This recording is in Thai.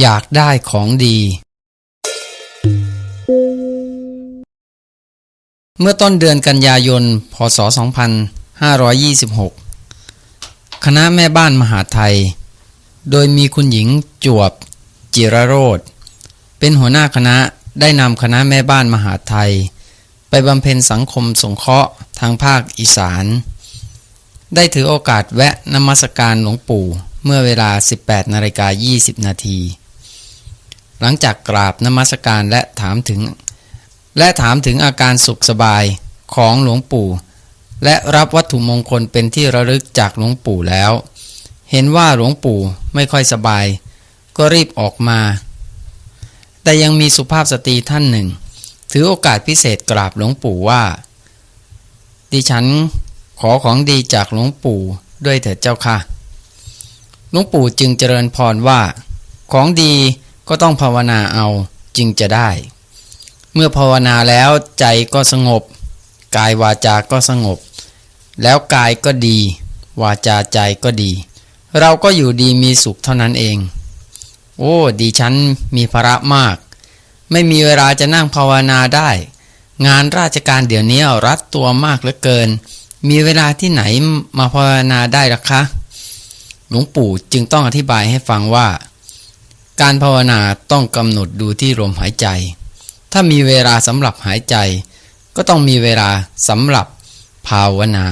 อยากได้ของดี เมื่อต้นเดือนกันยายน พศ 2526 คณะแม่บ้านมหาไทย โดยมีคุณหญิงจวบ จิรโรธเป็นหัวหน้าคณะได้นำคณะแม่บ้านมหาไทย ไปบำเพ็ญสังคมสงเคราะห์ทางภาคอีสาน ได้ถือโอกาสแวะนมัสการหลวงปู่ เมื่อเวลา 18นาฬิกา20 นาที หลังจากกราบนมัสการและถามถึง และถามถึงอาการสุขสบายของหลวงปู่ และรับวัตถุมงคลเป็นที่ระลึกจากหลวงปู่แล้ว เห็นว่าหลวงปู่ไม่ค่อยสบาย ก็รีบออกมา แต่ยังมีสุภาพสตรีท่านหนึ่ง ถือโอกาสพิเศษกราบหลวงปู่ว่า ดิฉันขอของดีจากหลวงปู่ด้วยเถิดเจ้าค่ะ หลวงปู่จึงเจริญพรว่า ของดีก็ต้องภาวนาเอาจึงจะได้ เมื่อภาวนาแล้วใจก็สงบ กายวาจาก็สงบ แล้วกายก็ดี วาจาใจก็ดี เราก็อยู่ดีมีสุขเท่านั้นเอง โอ้ดีฉันมีภาระมาก ไม่มีเวลาจะนั่งภาวนาได้ งานราชการเดี๋ยวนี้รัดตัวมากเหลือเกิน มีเวลาที่ไหนมาภาวนาได้ล่ะคะ หลวงปู่จึงต้องอธิบายให้ฟังว่า การภาวนาต้องกำหนดดูที่ลมหายใจ ถ้ามีเวลาสำหรับหายใจ ก็ต้องมีเวลาสำหรับภาวนา